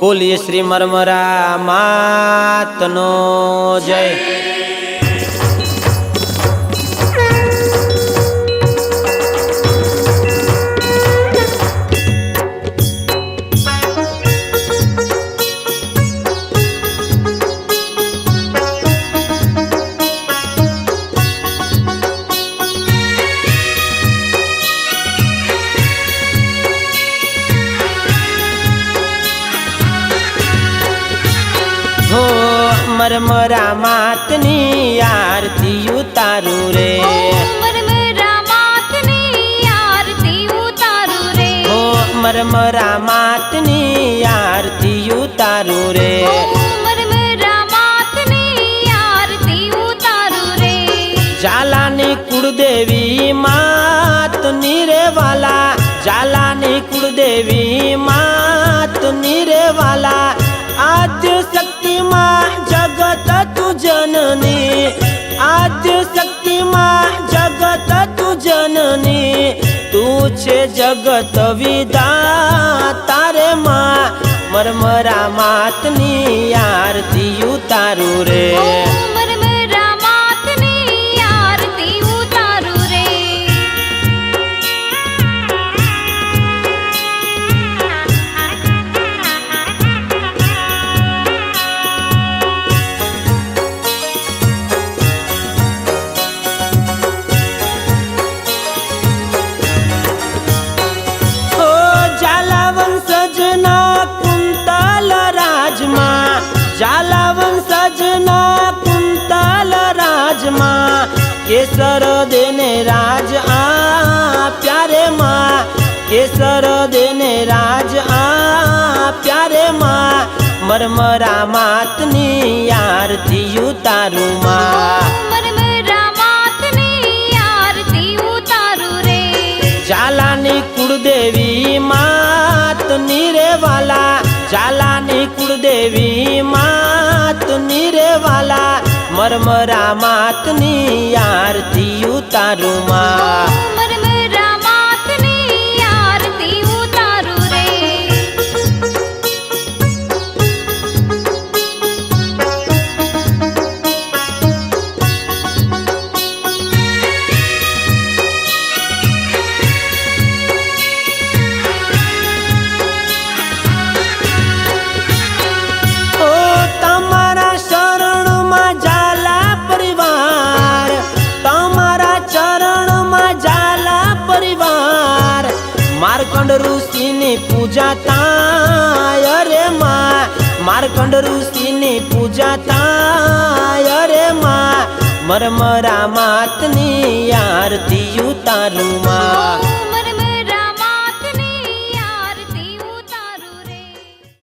બોલીએ શ્રી મરમરા માતનો જય. મરમરા માતની આરતી ઉતારું રે મરમરા માતની આરતી ઉતારું રે હો મરમરા માતની આરતી ઉતારું રે મરમરા માતની આરતી ઉતારું રે જાલાની કુળદેવી માત નીરે વાલા જાલાની કુળદેવી માત નીરે વાલા આદ્ય શક્તિમાં તું જનની આદ્ય શક્તિમાં જગત તું જનની તું છે જગત વિદા તારે માં, મરમરા માતની આરતી તારું રે. કેસર દેને રાજ આ પ્યારે માં. કેસર દેને રાજ આ પ્યારે માં. મરમરા માતની આરતી ઉતારું માં. મરમરા માતની આરતી ઉતારું રે. જાલાની કુળદેવી માત નીરે વાલા. જાલાની કુળદેવી માત નીરે વાલા. મરમરા માતની આરતી ઉતારું માં માર્કંડ ઋષિની પૂજા થાય રે માં. માર્કંડ ઋષિની પૂજા થાય રે માં. મરમરા માતની આરતી ઉતારું માં.